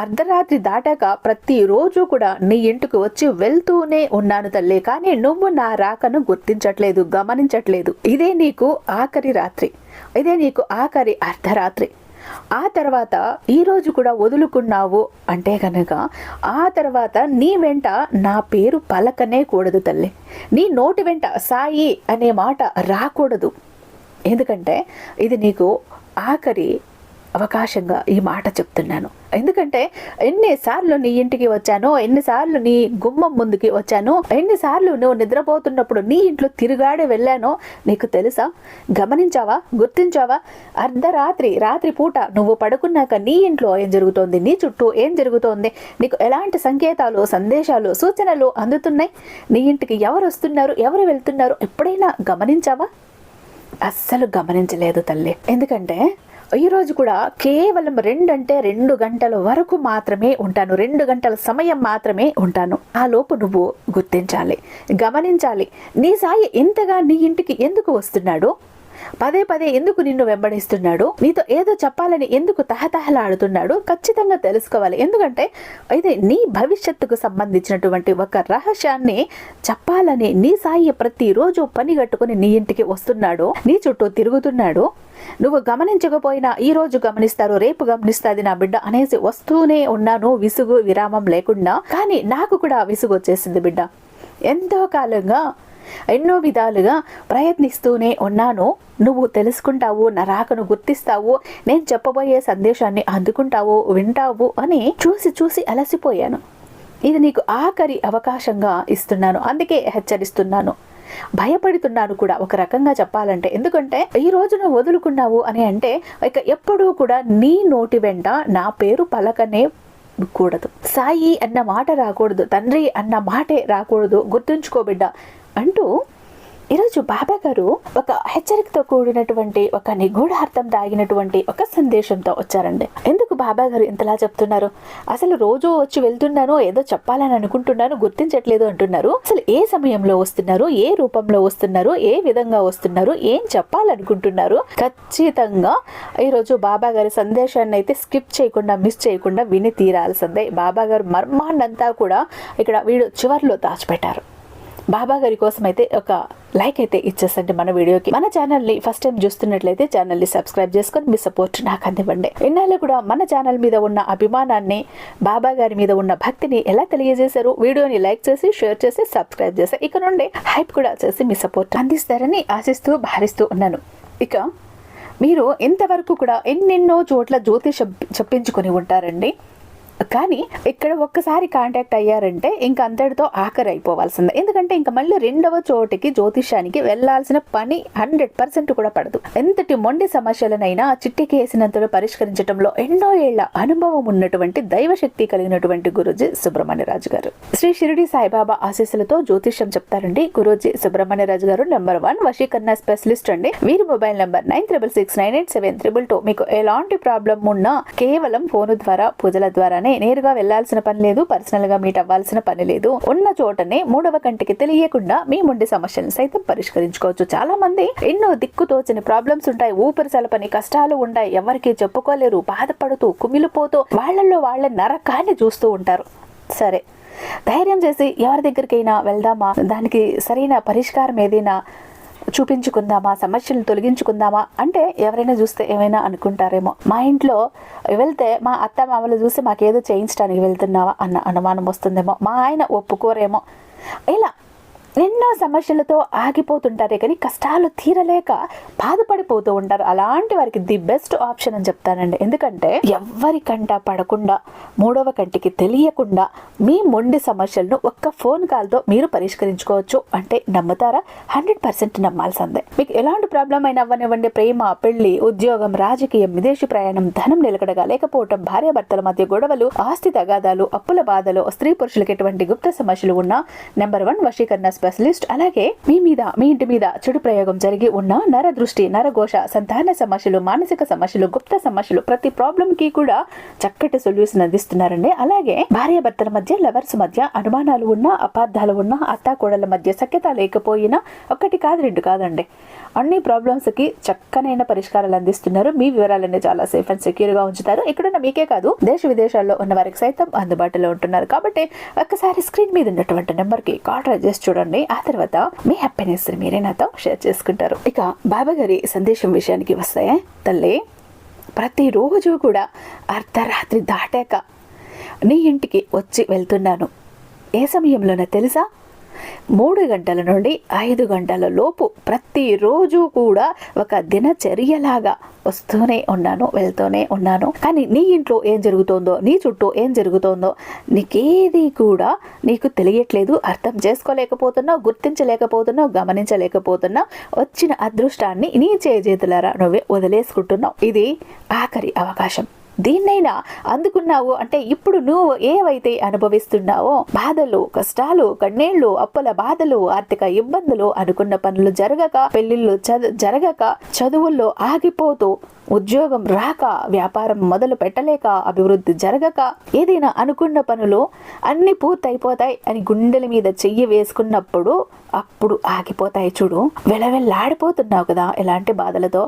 అర్ధరాత్రి దాటాక ప్రతిరోజు కూడా నీ ఇంటికి వచ్చి వెళ్తూనే ఉన్నాను తల్లి కానీ నువ్వు నా రాకను గుర్తించట్లేదు గమనించట్లేదు. ఇదే నీకు ఆఖరి రాత్రి. ఇదే నీకు ఆఖరి అర్ధరాత్రి. ఆ తర్వాత ఈరోజు కూడా వదులుకున్నావు అంటే కనుక ఆ తర్వాత నీ వెంట నా పేరు పలకనే కూడదు తల్లి. నీ నోటి వెంట సాయి అనే మాట రాకూడదు. ఎందుకంటే ఇది నీకు ఆఖరి అవకాశంగా ఈ మాట చెప్తున్నాను. ఎందుకంటే ఎన్నిసార్లు నీ ఇంటికి వచ్చానో ఎన్నిసార్లు నీ గుమ్మం ముందుకి వచ్చానో ఎన్నిసార్లు నువ్వు నిద్రపోతున్నప్పుడు నీ ఇంట్లో తిరుగాడి వెళ్ళానో నీకు తెలుసా? గమనించావా? గుర్తించావా? అర్ధరాత్రి రాత్రి పూట నువ్వు పడుకున్నాక నీ ఇంట్లో ఏం జరుగుతోంది? నీ చుట్టూ ఏం జరుగుతోంది? నీకు ఎలాంటి సంకేతాలు సందేశాలు సూచనలు అందుతున్నాయి? నీ ఇంటికి ఎవరు వస్తున్నారు? ఎవరు వెళ్తున్నారు? ఎప్పుడైనా గమనించావా? అస్సలు గమనించలేదు తల్లి. ఎందుకంటే ఈ రోజు కూడా కేవలం రెండంటే రెండు గంటల వరకు మాత్రమే ఉంటాను. రెండు గంటల సమయం మాత్రమే ఉంటాను. ఆ లోపు నువ్వు గుర్తించాలి గమనించాలి. నీ సాయి ఇంతగా నీ ఇంటికి ఎందుకు వస్తున్నాడు? పదే పదే ఎందుకు నిన్ను వెంబడిస్తున్నాడు? నీతో ఏదో చెప్పాలని ఎందుకు తహతహలాడుతున్నాడు? ఖచ్చితంగా తెలుసుకోవాలి. ఎందుకంటే అయితే నీ భవిష్యత్తుకు సంబంధించినటువంటి ఒక రహస్యాన్ని చెప్పాలని నీ సాయి ప్రతిరోజు పని కట్టుకుని నీ ఇంటికి వస్తున్నాడు నీ చుట్టూ తిరుగుతున్నాడు. నువ్వు గమనించకపోయినా ఈ రోజు గమనిస్తారు రేపు గమనిస్తుంది నా బిడ్డ అనేసి వస్తూనే ఉన్నాను విసుగు విరామం లేకుండా. కానీ నాకు కూడా విసుగు వచ్చేసింది బిడ్డ. ఎంతో కాలంగా ఎన్నో విధాలుగా ప్రయత్నిస్తూనే ఉన్నాను. నువ్వు తెలుసుకుంటావు నా రాకను గుర్తిస్తావు నేను చెప్పబోయే సందేశాన్ని అందుకుంటావు వింటావు అని చూసి చూసి అలసిపోయాను. ఇది నీకు ఆఖరి అవకాశంగా ఇస్తున్నాను. అందుకే హెచ్చరిస్తున్నాను. భయపడుతున్నాను కూడా ఒక రకంగా చెప్పాలంటే. ఎందుకంటే ఈ రోజు నువ్వు వదులుకున్నావు అని అంటే ఇక ఎప్పుడూ కూడా నీ నోటి వెంట నా పేరు పలకనే కూడదు. సాయి అన్న మాట రాకూడదు తండ్రి అన్న మాటే రాకూడదు. గుర్తుంచుకోబిడ్డ అంటూ ఈరోజు బాబా గారు ఒక హెచ్చరికతో కూడినటువంటి ఒక నిగూఢార్థం దాగినటువంటి ఒక సందేశంతో వచ్చారండి. ఎందుకు బాబా గారు ఇంతలా చెప్తున్నారు? అసలు రోజు వచ్చి వెళ్తున్నాను ఏదో చెప్పాలని అనుకుంటున్నాను గుర్తించట్లేదు అంటున్నారు. అసలు ఏ సమయంలో వస్తున్నారు? ఏ రూపంలో వస్తున్నారు? ఏ విధంగా వస్తున్నారు? ఏం చెప్పాలనుకుంటున్నారు? ఖచ్చితంగా ఈరోజు బాబా గారి సందేశాన్ని అయితే స్కిప్ చేయకుండా మిస్ చేయకుండా విని తీరాల్సిందే. బాబా గారు మర్మాన్నంతా కూడా ఇక్కడ వీడు చివర్లో దాచిపెట్టారు. బాబా గారి కోసం అయితే ఒక లైక్ అయితే ఇచ్చేసండి మన వీడియోకి. మన ఛానల్ని ఫస్ట్ టైం చూస్తున్నట్లయితే ఛానల్ని సబ్స్క్రైబ్ చేసుకొని మీ సపోర్ట్ నాకు అందివ్వండి ఇన్నాళ్ళు కూడా మన ఛానల్ మీద ఉన్న అభిమానాన్ని బాబా గారి మీద ఉన్న భక్తిని ఎలా తెలియజేశారు వీడియోని లైక్ చేసి షేర్ చేసి సబ్స్క్రైబ్ చేసి ఇక నుండి హైప్ కూడా చేసి మీ సపోర్ట్ అందిస్తారని ఆశిస్తూ భావిస్తూ ఉన్నాను. ఇక మీరు ఇంతవరకు కూడా ఎన్నెన్నో చోట్ల జ్యోతిష చెప్పించుకొని ఉంటారండి. కానీ ఇక్కడ ఒక్కసారి కాంటాక్ట్ అయ్యారంటే ఇంక అంతటితో ఆఖరి అయిపోవాల్సిందే. ఎందుకంటే ఇంకా మళ్ళీ రెండవ చోటికి జ్యోతిష్యానికి వెళ్ళాల్సిన పని హండ్రెడ్ పర్సెంట్ కూడా పడదు. ఎంతటి మొండి సమస్యలనైనా చిట్టికేసినంతలో పరిష్కరించడంలో ఎన్నో ఏళ్ళ అనుభవం ఉన్నటువంటి దైవశక్తి కలిగినటువంటి గురుజీ సుబ్రహ్మణ్యరాజు గారు. శ్రీ షిరిడి సాయిబాబా ఆశీస్సులతో జ్యోతిష్యం చెప్తారండి. గురూజీ సుబ్రహ్మణ్యరాజు గారు నెంబర్ వన్ వశీకరణ స్పెషలిస్ట్ అండి. వీరి mobile number nine triple six nine eight seven triple two మీకు ఎలాంటి ప్రాబ్లం ఉన్నా కేవలం ఫోను ద్వారా పూజల ద్వారానే నేరుగా వెళ్ళాల్సిన పని లేదు పర్సనల్గా మీట్ అవ్వాల్సిన పని లేదు. ఉన్న చోటనే మూడవ కంటికి తెలియకుండా మీ ముండి సమస్యలను సైతం పరిష్కరించుకోవచ్చు. చాలా మంది ఎన్నో దిక్కుతోచని ప్రాబ్లమ్స్ ఉంటాయి. ఊపిరి సలపని కష్టాలు ఉంటాయి. ఎవరికి చెప్పుకోలేరు బాధపడుతూ కుమిలిపోతూ వాళ్ళల్లో వాళ్ళ నరకాన్ని చూస్తూ ఉంటారు. సరే ధైర్యం చేసి ఎవరి దగ్గరికైనా వెళ్దామా? దానికి సరైన పరిష్కారం ఏదైనా చూపించుకుందామా సమస్యలను తొలగించుకుందామా అంటే ఎవరైనా చూస్తే ఏమైనా అనుకుంటారేమో. మా ఇంట్లో వెళ్తే మా అత్త మామలు చూసి మాకేదో చేయించడానికి వెళ్తున్నావా అన్న అనుమానం వస్తుందేమో. మా ఆయన ఒప్పుకోరేమో. ఇలా ఎన్నో సమస్యలతో ఆగిపోతుంటారే కానీ కష్టాలు తీరలేక బాధపడిపోతూ ఉంటారు. అలాంటి వారికి ది బెస్ట్ ఆప్షన్ అని చెప్తానండి. ఎందుకంటే ఎవ్వరి కంట పడకుండా మూడవ కంటికి తెలియకుండా మీ మొండి సమస్యలను ఒక్క ఫోన్ కాల్తో మీరు పరిష్కరించుకోవచ్చు. అంటే నమ్ముతారా? హండ్రెడ్ పర్సెంట్ నమ్మాల్సిందే. మీకు ఎలాంటి ప్రాబ్లం అయినా అవ్వనివ్వండి. ప్రేమ పెళ్ళి ఉద్యోగం రాజకీయం విదేశీ ప్రయాణం ధనం నిలకడగా లేకపోవటం భార్యాభర్తల మధ్య గొడవలు ఆస్తి తగాదాలు అప్పుల బాధలు స్త్రీ పురుషులకు ఎటువంటి గుప్త సమస్యలు ఉన్నా నెంబర్ వన్ వశీకరణ స్పెషలిస్ట్ అలాగే మీ మీద మీ ఇంటి మీద చెడు ప్రయోగం జరిగి ఉన్న నర దృష్టి నరఘోష సంతాన సమస్యలు మానసిక సమస్యలు గుప్త సమస్యలు ప్రతి ప్రాబ్లం కి కూడా చక్కటి సొల్యూషన్ అందిస్తున్నారండి. అలాగే భార్యాభర్తల మధ్య లవర్స్ మధ్య అనుమానాలు ఉన్నా అపార్థాలు ఉన్నా అత్తాకోడల మధ్య సఖ్యత లేకపోయినా ఒకటి కాదు రెండు కాదండి. అన్ని ప్రాబ్లమ్స్కి చక్కనైన పరిష్కారాలు అందిస్తున్నారు. మీ వివరాలన్నీ చాలా సేఫ్ అండ్ సెక్యూర్గా ఉంచుతారు. ఇక్కడున్న మీకే కాదు దేశ విదేశాల్లో ఉన్న వారికి సైతం అందుబాటులో ఉంటున్నారు. కాబట్టి ఒక్కసారి స్క్రీన్ మీద ఉన్నటువంటి నెంబర్కి కాల్ ట్రై చేసి చూడండి. ఆ తర్వాత మీ హ్యాపీనెస్ మీరే నాతో షేర్ చేసుకుంటారు. ఇక బాబా గారి సందేశం విషయానికి వస్తే తల్లి ప్రతిరోజు కూడా అర్ధరాత్రి దాటాక నీ ఇంటికి వచ్చి వెళ్తున్నాను. ఏ సమయంలోనో తెలుసా? మూడు గంటల నుండి ఐదు గంటల లోపు ప్రతిరోజు కూడా ఒక దినచర్యలాగా వస్తూనే ఉన్నాను వెళ్తూనే ఉన్నాను. కానీ నీ ఇంట్లో ఏం జరుగుతోందో నీ చుట్టూ ఏం జరుగుతోందో నీకేది కూడా నీకు తెలియట్లేదు అర్థం చేసుకోలేకపోతున్నావు గుర్తించలేకపోతున్నావు గమనించలేకపోతున్నావు. వచ్చిన అదృష్టాన్ని నీ చేతులారా నువ్వే వదిలేసుకుంటున్నావు. ఇది ఆఖరి అవకాశం. దీన్నైనా అందుకున్నావు అంటే ఇప్పుడు నువ్వు ఏవైతే అనుభవిస్తున్నావో బాధలు కష్టాలు కన్నీళ్ళు అప్పుల బాధలు ఆర్థిక ఇబ్బందులు అనుకున్న పనులు జరగక పెళ్ళిళ్ళు జరగక చదువుల్లో ఆగిపోతూ ఉద్యోగం రాక వ్యాపారం మొదలు పెట్టలేక అభివృద్ధి జరగక ఏదైనా అనుకున్న పనులు అన్ని పూర్తయిపోతాయి అని గుండెల మీద చెయ్యి వేసుకున్నప్పుడు అప్పుడు ఆగిపోతాయి చూడు. వెలవెల్లాడిపోతున్నావు కదా ఎలాంటి బాధలతో.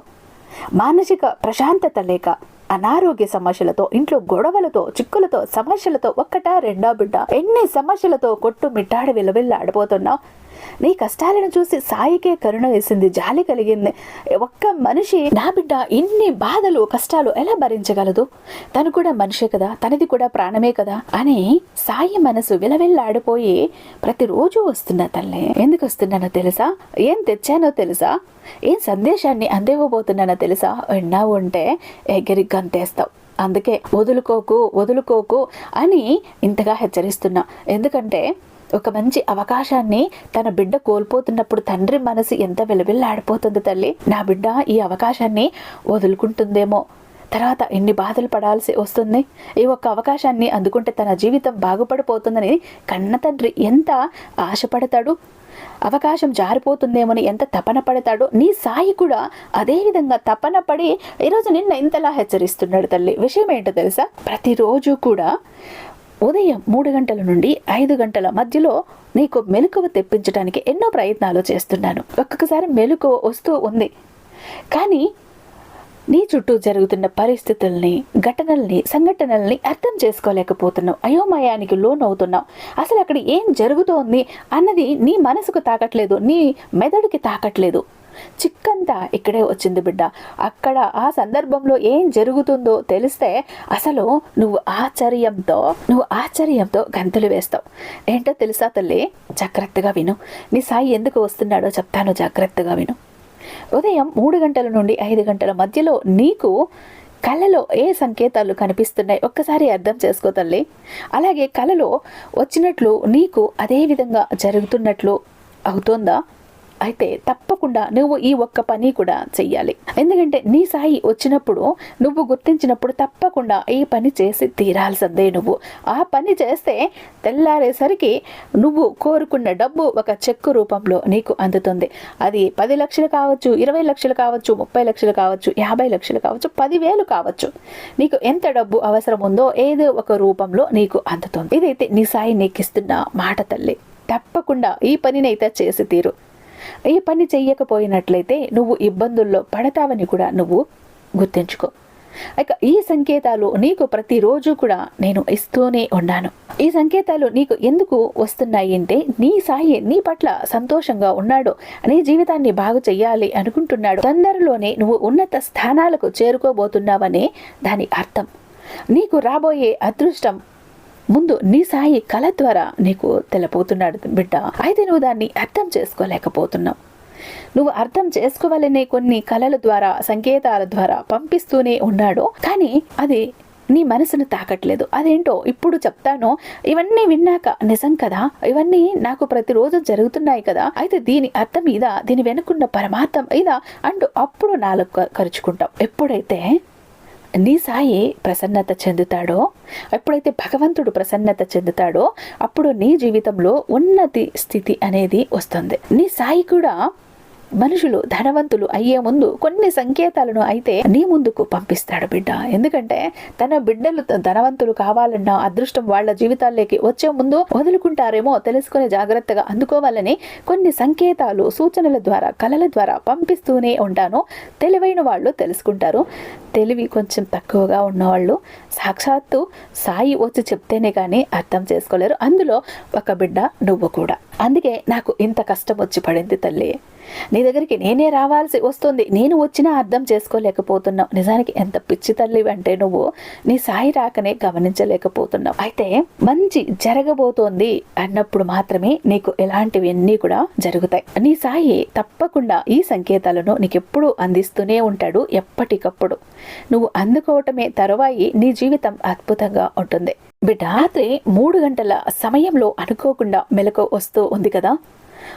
మానసిక ప్రశాంతత లేక అనారోగ్య సమస్యలతో ఇంట్లో గొడవలతో చిక్కులతో సమస్యలతో ఒక్కట రెండా బిడ్డ? ఎన్ని సమస్యలతో కొట్టు మిట్టాడి విలవిల్లాడిపోతున్నావు? నీ కష్టాలను చూసి సాయికే కరుణ వేసింది జాలి కలిగింది. ఒక్క మనిషి నా బిడ్డ ఇన్ని బాధలు కష్టాలు ఎలా భరించగలదు? తను కూడా మనిషే కదా తనది కూడా ప్రాణమే కదా అని సాయి మనసు విలవిల్లాడిపోయి ప్రతిరోజు వస్తున్నా తల్లే. ఎందుకు వస్తున్నానో తెలుసా? ఏం తెచ్చానో తెలుసా? ఏం సందేశాన్ని అందివ్వబోతున్నానో తెలుసా? విన్నావు ఉంటే ఎగిరి గంతేస్తావు. అందుకే వదులుకోకు వదులుకోకు అని ఇంతగా హెచ్చరిస్తున్నా. ఎందుకంటే ఒక మంచి అవకాశాన్ని తన బిడ్డ కోల్పోతున్నప్పుడు తండ్రి మనసు ఎంత విలవిల్లాడిపోతుంది తల్లి? నా బిడ్డ ఈ అవకాశాన్ని వదులుకుంటుందేమో. తర్వాత ఎన్ని బాధలు పడాల్సి వస్తుంది? ఈ ఒక్క అవకాశాన్ని అందుకుంటే తన జీవితం బాగుపడిపోతుందని కన్న తండ్రి ఎంత ఆశపడతాడు? అవకాశం జారిపోతుందేమని ఎంత తపన పడతాడో? నీ సాయి కూడా అదేవిధంగా తపన పడి ఈరోజు నిన్న ఇంతలా హెచ్చరిస్తున్నాడు తల్లి. విషయం ఏంటో తెలుసా? ప్రతిరోజు కూడా ఉదయం మూడు గంటల నుండి ఐదు గంటల మధ్యలో నీకు మెలకువ తెప్పించడానికి ఎన్నో ప్రయత్నాలు చేస్తున్నాను. ఒక్కొక్కసారి మెలకువ వస్తూ ఉంది. కానీ నీ చుట్టూ జరుగుతున్న పరిస్థితుల్ని ఘటనల్ని సంఘటనల్ని అర్థం చేసుకోలేకపోతున్నావు. అయోమయానికి లోనవుతున్నావు. అసలు అక్కడ ఏం జరుగుతోంది అన్నది నీ మనసుకు తాకట్లేదు. నీ మెదడుకి తాకట్లేదు. చిక్కంతా ఇక్కడే వచ్చింది బిడ్డ. అక్కడ ఆ సందర్భంలో ఏం జరుగుతుందో తెలిస్తే అసలు నువ్వు ఆశ్చర్యంతో నువ్వు ఆశ్చర్యంతో గంతులు వేస్తావు. ఏంటో తెలుసా తల్లి? జాగ్రత్తగా విను. నీ సాయి ఎందుకు వస్తున్నాడో చెప్తాను జాగ్రత్తగా విను. ఉదయం మూడు గంటల నుండి ఐదు గంటల మధ్యలో నీకు కళలో ఏ సంకేతాలు కనిపిస్తున్నాయి? ఒక్కసారి అర్థం చేసుకో తల్లి. అలాగే కళలో వచ్చినట్లు నీకు అదే విధంగా జరుగుతున్నట్లు అవుతోందా? అయితే తప్పకుండా నువ్వు ఈ ఒక్క పని కూడా చెయ్యాలి. ఎందుకంటే నీ సాయి వచ్చినప్పుడు నువ్వు గుర్తించినప్పుడు తప్పకుండా ఈ పని చేసి తీరాల్సిందే నువ్వు. ఆ పని చేస్తే తెల్లారేసరికి నువ్వు కోరుకున్న డబ్బు ఒక చెక్కు రూపంలో నీకు అందుతుంది. అది పది లక్షలు కావచ్చు ఇరవై లక్షలు కావచ్చు ముప్పై లక్షలు కావచ్చు యాభై లక్షలు కావచ్చు పదివేలు కావచ్చు. నీకు ఎంత డబ్బు అవసరం ఉందో ఏదో ఒక రూపంలో నీకు అందుతుంది. ఇదైతే నీ సాయి నీకు ఇస్తున్న మాట తల్లి. తప్పకుండా ఈ పనినైతే చేసి తీరు. ఈ పని చెయ్యకపోయినట్లయితే నువ్వు ఇబ్బందుల్లో పడతావని కూడా నువ్వు గుర్తుంచుకో. ఇక ఈ సంకేతాలు నీకు ప్రతిరోజు కూడా నేను ఇస్తూనే ఉన్నాను. ఈ సంకేతాలు నీకు ఎందుకు వస్తున్నాయి అంటే నీ సాయి నీ పట్ల సంతోషంగా ఉన్నాడు నీ జీవితాన్ని బాగు చెయ్యాలి అనుకుంటున్నాడు. తొందరలోనే నువ్వు ఉన్నత స్థానాలకు చేరుకోబోతున్నావనే దాని అర్థం. నీకు రాబోయే అదృష్టం ముందు నీ సాయి కళ ద్వారా నీకు తెలపోతున్నాడు బిడ్డ. అయితే నువ్వు దాన్ని అర్థం చేసుకోలేకపోతున్నావు. నువ్వు అర్థం చేసుకోవాలనే కొన్ని కళల ద్వారా సంకేతాల ద్వారా పంపిస్తూనే ఉన్నాడు. కానీ అది నీ మనసును తాకట్లేదు. అదేంటో ఇప్పుడు చెప్తాను. ఇవన్నీ విన్నాక నిజం కదా? ఇవన్నీ నాకు ప్రతిరోజు జరుగుతున్నాయి కదా? అయితే దీని అర్థం ఇదా? దీని వెనుకున్న పరమార్థం ఇదా? అంటూ అప్పుడు నాలుగు ఖర్చుకుంటాం ఎప్పుడైతే నీ సాయి ప్రసన్నత చెందుతాడో? ఎప్పుడైతే భగవంతుడు ప్రసన్నత చెందుతాడో అప్పుడు నీ జీవితంలో ఉన్నతి స్థితి అనేది వస్తుంది. నీ సాయి కూడా మనుషులు ధనవంతులు అయ్యే ముందు కొన్ని సంకేతాలను అయితే నీ ముందుకు పంపిస్తాడు బిడ్డ. ఎందుకంటే తన బిడ్డలు ధనవంతులు కావాలన్న అదృష్టం వాళ్ళ జీవితాల్లోకి వచ్చే ముందు వదులుకుంటారేమో తెలుసుకుని జాగ్రత్తగా అందుకోవాలని కొన్ని సంకేతాలు సూచనల ద్వారా కళల ద్వారా పంపిస్తూనే ఉంటాను. తెలివైన వాళ్ళు తెలుసుకుంటారు. తెలివి కొంచెం తక్కువగా ఉన్నవాళ్ళు సాక్షాత్తు సాయి వచ్చి చెప్తేనే కానీ అర్థం చేసుకోలేరు. అందులో ఒక బిడ్డ నువ్వు కూడా. అందుకే నాకు ఇంత కష్టం వచ్చి పడింది తల్లి. నీ దగ్గరికి నేనే రావాల్సి వస్తుంది. నేను వచ్చినా అర్థం చేసుకోలేకపోతున్నావు. నిజానికి ఎంత పిచ్చి తల్లి అంటే నువ్వు నీ సాయి రాకనే గమనించలేకపోతున్నావు. అయితే మంచి జరగబోతోంది అన్నప్పుడు మాత్రమే నీకు ఎలాంటివన్నీ కూడా జరుగుతాయి. నీ సాయి తప్పకుండా ఈ సంకేతాలను నీకు ఎప్పుడు అందిస్తూనే ఉంటాడు ఎప్పటికప్పుడు. నువ్వు అందుకోవటమే తరువాయి నీ జీవితం అద్భుతంగా ఉంటుంది. బిడ్డ రాత్రి మూడు గంటల సమయంలో అనుకోకుండా మెలకు వస్తూ ఉంది కదా?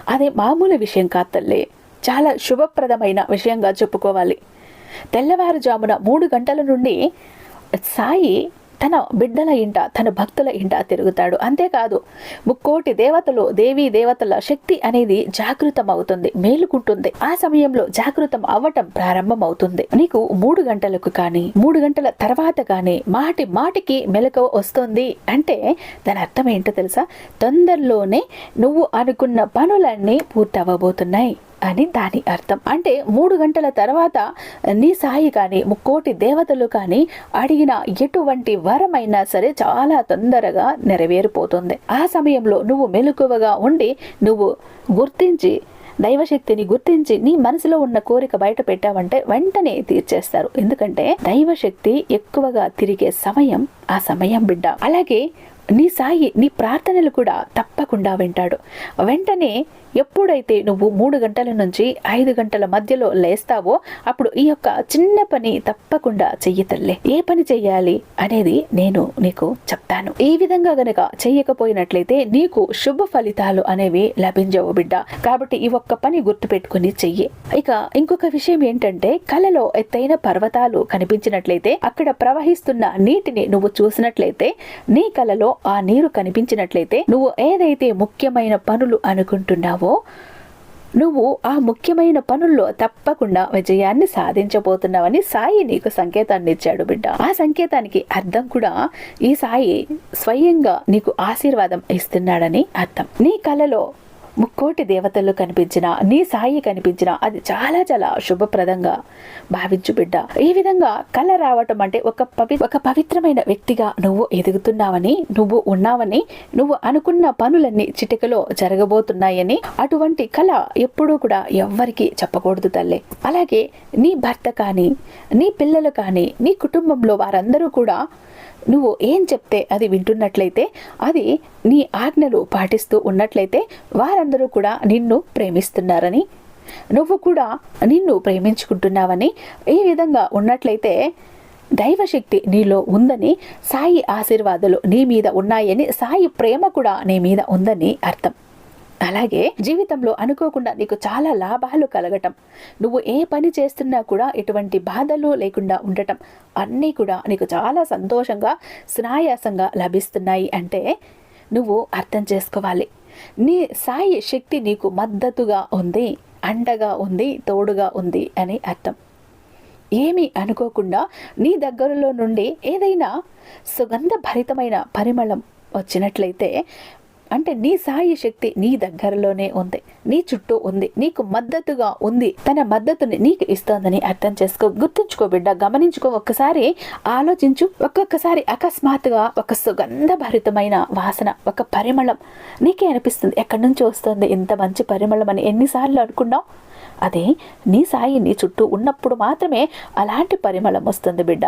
అది మామూలు విషయం కాదు తల్లి చాలా శుభప్రదమైన విషయంగా చెప్పుకోవాలి. తెల్లవారుజామున మూడు గంటల నుండి సాయి తన బిడ్డల ఇంట తన భక్తుల ఇంట తిరుగుతాడు. అంతేకాదు ముక్కోటి దేవతలు దేవీ దేవతల శక్తి అనేది జాగృతం అవుతుంది మేలుకుంటుంది. ఆ సమయంలో జాగృతం అవ్వటం ప్రారంభం అవుతుంది నీకు మూడు గంటలకు కానీ మూడు గంటల తర్వాత కానీ మాటి మాటికి మెలకువ వస్తుంది. అంటే దాని అర్థం ఏంటో తెలుసా? తొందరలోనే నువ్వు అనుకున్న పనులన్నీ పూర్తవబోతున్నాయి అని దాని అర్థం. అంటే మూడు గంటల తర్వాత నీ సాయి కానీ ముక్కోటి దేవతలు కానీ అడిగిన ఎటువంటి వరమైనా సరే చాలా తొందరగా నెరవేరిపోతుంది. ఆ సమయంలో నువ్వు మెలకువగా ఉండి నువ్వు గుర్తించి దైవశక్తిని గుర్తించి నీ మనసులో ఉన్న కోరిక బయట పెట్టావంటే వెంటనే తీర్చేస్తారు. ఎందుకంటే దైవశక్తి ఎక్కువగా తిరిగే సమయం ఆ సమయం బిడ్డ. అలాగే నీ సాయి నీ ప్రార్థనలు కూడా తప్పకుండా వింటాడు. వెంటనే ఎప్పుడైతే నువ్వు మూడు గంటల నుంచి ఐదు గంటల మధ్యలో లేస్తావో అప్పుడు ఈ యొక్క చిన్న పని తప్పకుండా చెయ్యి తల్లే. ఏ పని చెయ్యాలి అనేది నేను నీకు చెప్తాను. ఈ విధంగా గనక చెయ్యకపోయినట్లయితే నీకు శుభ ఫలితాలు అనేవి లభించవు బిడ్డ. కాబట్టి ఈ ఒక్క పని గుర్తుపెట్టుకుని చెయ్యి. ఇక ఇంకొక విషయం ఏంటంటే కలలో ఎత్తైన పర్వతాలు కనిపించినట్లయితే అక్కడ ప్రవహిస్తున్న నీటిని నువ్వు చూసినట్లయితే నీ కలలో ఆ నీరు కనిపించినట్లయితే నువ్వు ఏదైతే ముఖ్యమైన పనులు అనుకుంటున్నావో నువ్వు ఆ ముఖ్యమైన పనుల్లో తప్పకుండా విజయాన్ని సాధించబోతున్నావని సాయి నీకు సంకేతాన్ని ఇచ్చాడు బిడ్డ. ఆ సంకేతానికి అర్థం కూడా ఈ సాయి స్వయంగా నీకు ఆశీర్వాదం ఇస్తున్నాడని అర్థం. నీ కలలో ముక్కోటి దేవతలు కనిపించిన నీ సాయి కనిపించిన అది చాలా చాలా శుభప్రదంగా భావించు బిడ్డ. ఈ విధంగా కళ రావటం అంటే ఒక పవి ఒక పవిత్రమైన వ్యక్తిగా నువ్వు ఎదుగుతున్నావని నువ్వు ఉన్నావని నువ్వు అనుకున్న పనులన్నీ చిటికలో జరగబోతున్నాయని అటువంటి కళ ఎప్పుడూ కూడా ఎవ్వరికి చెప్పకూడదు తల్లి. అలాగే నీ భర్త కానీ నీ పిల్లలు కానీ నీ కుటుంబంలో వారందరూ కూడా నువ్వు ఏం చెప్తే అది వింటున్నట్లయితే అది నీ ఆజ్ఞలు పాటిస్తూ ఉన్నట్లయితే వారందరూ కూడా నిన్ను ప్రేమిస్తున్నారని. నువ్వు కూడా నిన్ను ప్రేమించుకుంటున్నావని ఈ విధంగా ఉన్నట్లయితే దైవశక్తి నీలో ఉందని సాయి ఆశీర్వాదాలు నీ మీద ఉన్నాయని సాయి ప్రేమ కూడా నీ మీద ఉందని అర్థం. అలాగే జీవితంలో అనుకోకుండా నీకు చాలా లాభాలు కలగటం. నువ్వు ఏ పని చేస్తున్నా కూడా ఎటువంటి బాధలు లేకుండా ఉండటం అన్నీ కూడా నీకు చాలా సంతోషంగా సునాయాసంగా లభిస్తున్నాయి అంటే నువ్వు అర్థం చేసుకోవాలి. నీ సాయి శక్తి నీకు మద్దతుగా ఉంది అండగా ఉంది తోడుగా ఉంది అని అర్థం. ఏమీ అనుకోకుండా నీ దగ్గరలో నుండి ఏదైనా సుగంధ భరితమైన పరిమళం వచ్చినట్లయితే అంటే నీ సాయి శక్తి నీ దగ్గరలోనే ఉంది. నీ చుట్టూ ఉంది. నీకు మద్దతుగా ఉంది. తన మద్దతుని నీకు ఇస్తోందని అర్థం చేసుకో గుర్తుంచుకో బిడ్డ గమనించుకో. ఒక్కసారి ఆలోచించు. ఒక్కొక్కసారి అకస్మాత్తుగా ఒక సుగంధభరితమైన వాసన ఒక పరిమళం. నీకే అనిపిస్తుంది ఎక్కడి నుంచి వస్తుంది ఇంత మంచి పరిమళం అని. ఎన్నిసార్లు అనుకున్నావు? అదే నీ సాయి నీ చుట్టూ ఉన్నప్పుడు మాత్రమే అలాంటి పరిమళం వస్తుంది బిడ్డ.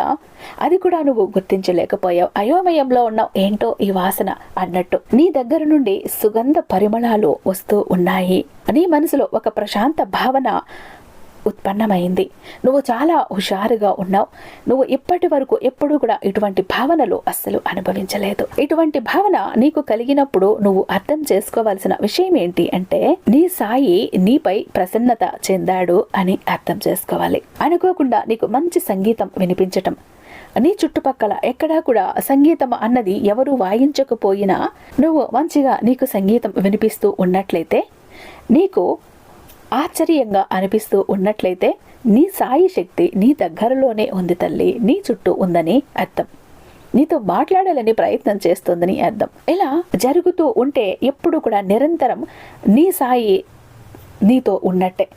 అది కూడా నువ్వు గుర్తించలేకపోయావు. అయోమయంలో ఉన్నావు. ఏంటో ఈ వాసన అన్నట్టు నీ దగ్గర నుండి సుగంధ పరిమళాలు వస్తూ ఉన్నాయి. నీ మనసులో ఒక ప్రశాంత భావన ఉత్పన్నమైంది. నువ్వు చాలా హుషారుగా ఉన్నావు. నువ్వు ఇప్పటి వరకు ఎప్పుడు కూడా ఇటువంటి భావనలు అస్సలు అనుభవించలేదు. ఇటువంటి భావన నీకు కలిగినప్పుడు నువ్వు అర్థం చేసుకోవాల్సిన విషయం ఏంటి అంటే నీ సాయి నీపై ప్రసన్నత చెందాడు అని అర్థం చేసుకోవాలి. అనుకోకుండా నీకు మంచి సంగీతం వినిపించటం. నీ చుట్టుపక్కల ఎక్కడా కూడా సంగీతం అన్నది ఎవరు వాయించకపోయినా నువ్వు మంచిగా నీకు సంగీతం వినిపిస్తూ ఉన్నట్లయితే నీకు ఆశ్చర్యంగా అనిపిస్తూ ఉన్నట్లయితే నీ సాయి శక్తి నీ దగ్గరలోనే ఉంది తల్లి నీ చుట్టూ ఉందని అర్థం. నీతో మాట్లాడాలని ప్రయత్నం చేస్తుందని అర్థం. ఇలా జరుగుతూ ఉంటే ఎప్పుడు కూడా నిరంతరం నీ సాయి నీతో ఉన్నట్టే.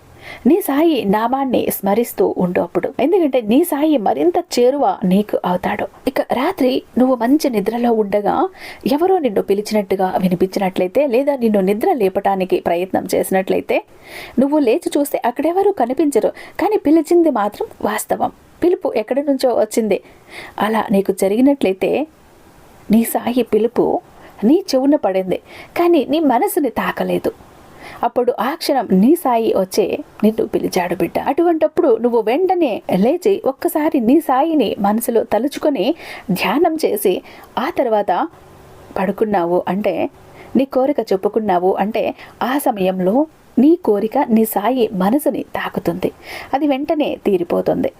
నీ సాయి నామాన్ని స్మరిస్తూ ఉండు అప్పుడు. ఎందుకంటే నీ సాయి మరింత చేరువ నీకు అవుతాడు. ఇక రాత్రి నువ్వు మంచి నిద్రలో ఉండగా ఎవరో నిన్ను పిలిచినట్టుగా వినిపించినట్లయితే లేదా నిన్ను నిద్ర లేపటానికి ప్రయత్నం చేసినట్లయితే నువ్వు లేచి చూస్తే అక్కడెవరూ కనిపించరు. కానీ పిలిచింది మాత్రం వాస్తవం. పిలుపు ఎక్కడి నుంచో వచ్చింది. అలా నీకు జరిగినట్లయితే నీ సాయి పిలుపు నీ చెవున పడింది. కానీ నీ మనసుని తాకలేదు. అప్పుడు ఆ క్షణం నీ సాయి వచ్చే నిన్ను పిలిచాడు బిడ్డ. అటువంటప్పుడు నువ్వు వెంటనే లేచి ఒక్కసారి నీ సాయిని మనసులో తలుచుకొని ధ్యానం చేసి ఆ తర్వాత పడుకున్నావు అంటే నీ కోరిక చెప్పుకున్నావు అంటే ఆ సమయంలో నీ కోరిక నీ సాయి మనసుని తాకుతుంది. అది వెంటనే తీరిపోతుంది.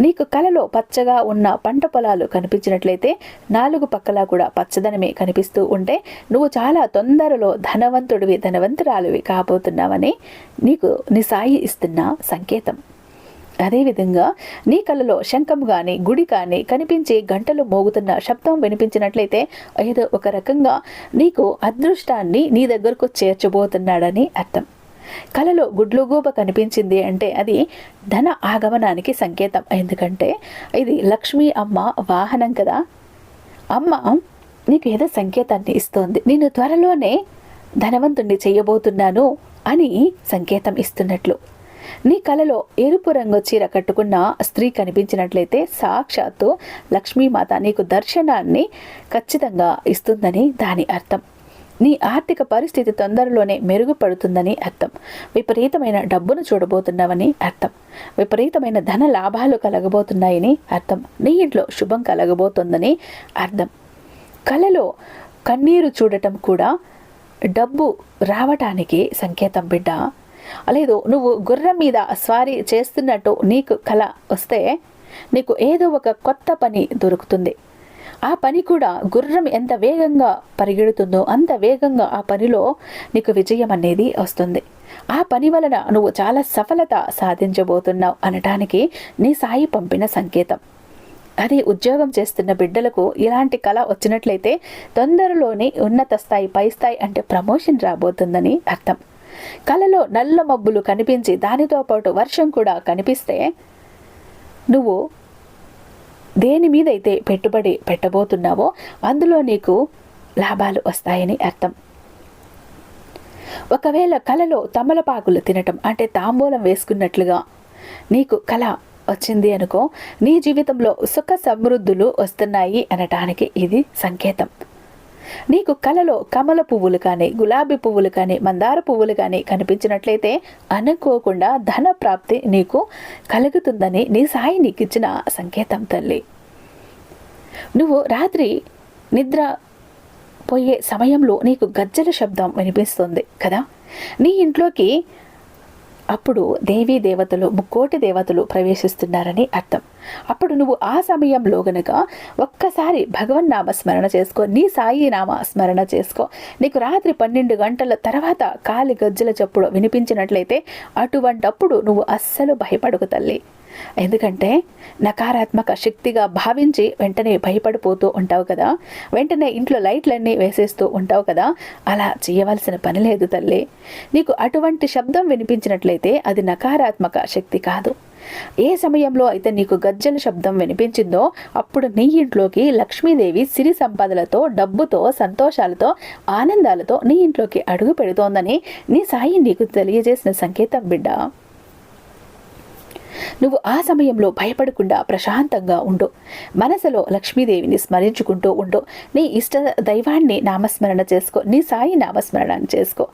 నీకు కలలో పచ్చగా ఉన్న పంట పొలాలు కనిపించినట్లయితే నాలుగు పక్కలా కూడా పచ్చదనమే కనిపిస్తూ ఉంటే నువ్వు చాలా తొందరలో ధనవంతుడివి ధనవంతురాలివి కాబోతున్నావని నీకు నీ సాయి ఇస్తున్న సంకేతం. అదేవిధంగా నీ కలలో శంఖం కానీ గుడి కానీ కనిపించి గంటలు మోగుతున్న శబ్దం వినిపించినట్లయితే ఏదో ఒక రకంగా నీకు అదృష్టాన్ని నీ దగ్గరకు చేర్చబోతున్నాడని అర్థం. కలలో గుడ్లుగూబ కనిపించింది అంటే అది ధన ఆగమనానికి సంకేతం. ఎందుకంటే ఇది లక్ష్మీ అమ్మ వాహనం కదా. అమ్మ నీకు ఏదో సంకేతాన్ని ఇస్తోంది. నేను త్వరలోనే ధనవంతుణ్ణి చేయబోతున్నాను అని సంకేతం ఇస్తున్నట్లు. నీ కలలో ఎరుపు రంగు చీర కట్టుకున్న స్త్రీ కనిపించినట్లయితే సాక్షాత్తు లక్ష్మీమాత నీకు దర్శనాన్ని ఖచ్చితంగా ఇస్తుందని దాని అర్థం. నీ ఆర్థిక పరిస్థితి తొందరలోనే మెరుగుపడుతుందని అర్థం. విపరీతమైన డబ్బును చూడబోతున్నావని అర్థం. విపరీతమైన ధన లాభాలు కలగబోతున్నాయని అర్థం. నీ ఇంట్లో శుభం కలగబోతుందని అర్థం. కలలో కన్నీరు చూడటం కూడా డబ్బు రావటానికి సంకేతం బిడ్డ. లేదు నువ్వు గుర్రం మీద స్వారీ చేస్తున్నట్టు నీకు కళ వస్తే నీకు ఏదో ఒక కొత్త పని దొరుకుతుంది. ఆ పని కూడా గుర్రం ఎంత వేగంగా పరిగెడుతుందో అంత వేగంగా ఆ పనిలో నీకు విజయం అనేది వస్తుంది. ఆ పని వలన నువ్వు చాలా సఫలత సాధించబోతున్నావు అనటానికి నీ సాయి పంపిన సంకేతం. అది ఉద్యోగం చేస్తున్న బిడ్డలకు ఇలాంటి కళ వచ్చినట్లయితే తొందరలోనే ఉన్నత స్థాయి పై స్థాయి అంటే ప్రమోషన్ రాబోతుందని అర్థం. కళలో నల్ల మబ్బులు కనిపించి దానితో పాటు వర్షం కూడా కనిపిస్తే నువ్వు దేని మీద అయితే పెట్టుబడి పెట్టబోతున్నావో అందులో నీకు లాభాలు వస్తాయని అర్థం. ఒకవేళ కలలో తమలపాకులు తినటం అంటే తాంబూలం వేసుకున్నట్లుగా నీకు కళ వచ్చింది అనుకో నీ జీవితంలో సుఖ సమృద్ధులు వస్తున్నాయి అనటానికి ఇది సంకేతం. నీకు కలలో కమల పువ్వులు కానీ గులాబీ పువ్వులు కానీ మందార పువ్వులు కానీ కనిపించినట్లయితే అనుకోకుండా ధన ప్రాప్తి నీకు కలుగుతుందని నీ సాయి నీకు ఇచ్చిన సంకేతం తల్లి. నువ్వు రాత్రి నిద్ర పోయే సమయంలో నీకు గజ్జల శబ్దం వినిపిస్తుంది కదా? నీ ఇంట్లోకి అప్పుడు దేవీ దేవతలు ముక్కోటి దేవతలు ప్రవేశిస్తున్నారని అర్థం. అప్పుడు నువ్వు ఆ సమయంలో గనక ఒక్కసారి భగవన్నామ స్మరణ చేసుకో నీ సాయి నామ స్మరణ చేసుకో. నీకు రాత్రి పన్నెండు గంటల తర్వాత కాలి గజ్జల చప్పుడు వినిపించినట్లయితే అటువంటప్పుడు నువ్వు అస్సలు భయపడుకు తల్లి. ఎందుకంటే నకారాత్మక శక్తిగా భావించి వెంటనే భయపడిపోతూ ఉంటావు కదా. వెంటనే ఇంట్లో లైట్లన్నీ వేసేస్తూ ఉంటావు కదా. అలా చేయవలసిన పని లేదు తల్లి. నీకు అటువంటి శబ్దం వినిపించినట్లయితే అది నకారాత్మక శక్తి కాదు. ఏ సమయంలో అయితే నీకు గజ్జల శబ్దం వినిపించిందో అప్పుడు నీ ఇంట్లోకి లక్ష్మీదేవి సిరి సంపదలతో డబ్బుతో సంతోషాలతో ఆనందాలతో నీ ఇంట్లోకి అడుగు పెడుతోందని నీ సాయి నీకు తెలియజేసిన సంకేతం బిడ్డ. నువ్వు ఆ సమయంలో భయపడకుండా ప్రశాంతంగా ఉండు. మనసులో లక్ష్మీదేవిని స్మరించుకుంటూ ఉండు. నీ ఇష్ట దైవాన్ని నామస్మరణ చేసుకో. నీ సాయి నామస్మరణ చేసుకో.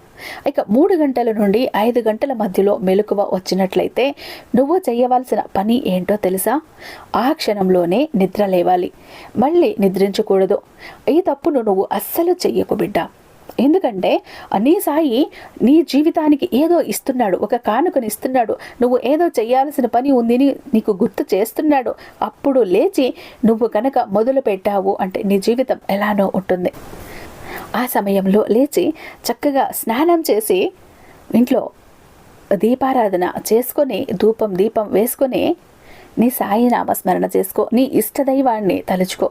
ఇక మూడు గంటల నుండి ఐదు గంటల మధ్యలో మెలకువ వచ్చినట్లయితే నువ్వు చేయవలసిన పని ఏంటో తెలుసా? ఆ క్షణంలోనే నిద్ర లేవాలి. మళ్ళీ నిద్రించకూడదు. ఈ తప్పును నువ్వు అస్సలు చెయ్యకు బిడ్డ. ఎందుకంటే నీ సాయి నీ జీవితానికి ఏదో ఇస్తున్నాడు ఒక కానుకని ఇస్తున్నాడు. నువ్వు ఏదో చేయాల్సిన పని ఉంది నీకు గుర్తు చేస్తున్నాడు. అప్పుడు లేచి నువ్వు కనుక మొదలు పెట్టావు అంటే నీ జీవితం ఎలానో ఉంటుంది. ఆ సమయంలో లేచి చక్కగా స్నానం చేసి ఇంట్లో దీపారాధన చేసుకొని ధూపం దీపం వేసుకొని నీ సాయి నామస్మరణ చేసుకో. నీ ఇష్టదైవాన్ని తలుచుకో.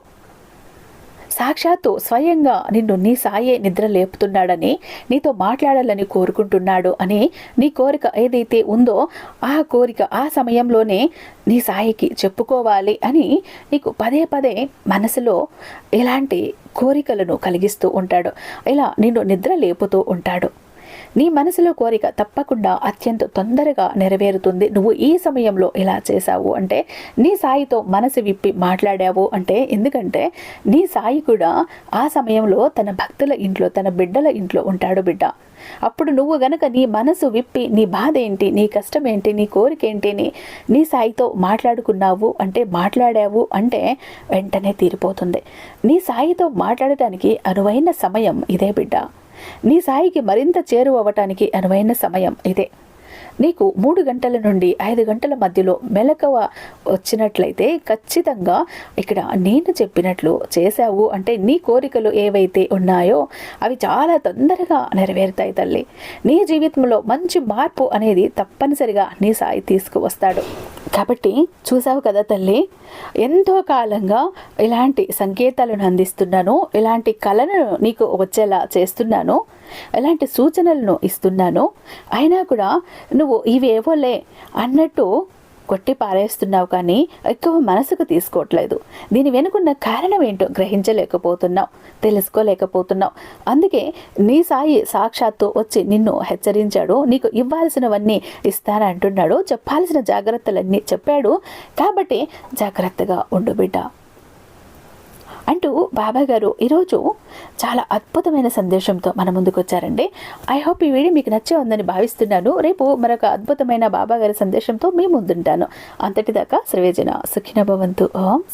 సాక్షాత్తు స్వయంగా నిన్ను నీ సాయే నిద్ర లేపుతున్నాడని నీతో మాట్లాడాలని కోరుకుంటున్నాడు అని నీ కోరిక ఏదైతే ఉందో ఆ కోరిక ఆ సమయంలోనే నీ సాయికి చెప్పుకోవాలి అని నీకు పదే పదే మనసులో ఎలాంటి కోరికలను కలిగిస్తూ ఉంటాడు. ఇలా నిన్ను నిద్ర లేపుతూ ఉంటాడు. నీ మనసులో కోరిక తప్పకుండా అత్యంత తొందరగా నెరవేరుతుంది. నువ్వు ఈ సమయంలో ఇలా చేశావు అంటే నీ సాయితో మనసు విప్పి మాట్లాడావు అంటే ఎందుకంటే నీ సాయి కూడా ఆ సమయంలో తన భక్తుల ఇంట్లో తన బిడ్డల ఇంట్లో ఉంటాడు బిడ్డ. అప్పుడు నువ్వు గనక నీ మనసు విప్పి నీ బాధ ఏంటి నీ కష్టం ఏంటి నీ కోరిక ఏంటి నీ సాయితో మాట్లాడుకున్నావు అంటే మాట్లాడావు అంటే వెంటనే తీరిపోతుంది. నీ సాయితో మాట్లాడటానికి అనువైన సమయం ఇదే బిడ్డ. నీ సాయికి మరింత చేరువవటానికి అనువైన సమయం ఇదే. నీకు మూడు గంటల నుండి ఐదు గంటల మధ్యలో మెలకువ వచ్చినట్లయితే ఖచ్చితంగా ఇక్కడ నేను చెప్పినట్లు చేశావు అంటే నీ కోరికలు ఏవైతే ఉన్నాయో అవి చాలా తొందరగా నెరవేరుతాయి తల్లి. నీ జీవితంలో మంచి మార్పు అనేది తప్పనిసరిగా నీ సాయి తీసుకువస్తాడు. కాబట్టి చూసావు కదా తల్లి ఎంతో కాలంగా ఇలాంటి సంకేతాలను అందిస్తున్నాను ఇలాంటి కళను నీకు వచ్చేలా చేస్తున్నాను ఎలాంటి సూచనలను ఇస్తున్నాను. అయినా కూడా నువ్వు ఇవేవోలే అన్నట్టు కొట్టి పారేస్తున్నావు కానీ ఎక్కువ మనసుకు తీసుకోవట్లేదు. దీని వెనుకున్న కారణం ఏంటో గ్రహించలేకపోతున్నావు తెలుసుకోలేకపోతున్నావు. అందుకే నీ సాయి సాక్షాత్తు వచ్చి నిన్ను హెచ్చరించాడు నీకు ఇవ్వాల్సినవన్నీ ఇస్తానంటున్నాడు చెప్పాల్సిన జాగ్రత్తలన్నీ చెప్పాడు. కాబట్టి జాగ్రత్తగా ఉండు బిడ్డ. అంటూ బాబా గారు ఈరోజు చాలా అద్భుతమైన సందేశంతో మన ముందుకు వచ్చారండి ఐ హోప్ ఈ వీడియో మీకు నచ్చే ఉందని భావిస్తున్నాను. రేపు మరొక అద్భుతమైన బాబా గారి సందేశంతో మీ ముందుంటాను. అంతటిదాకా శ్రీవేజన సుఖిన భవంతు. ఓం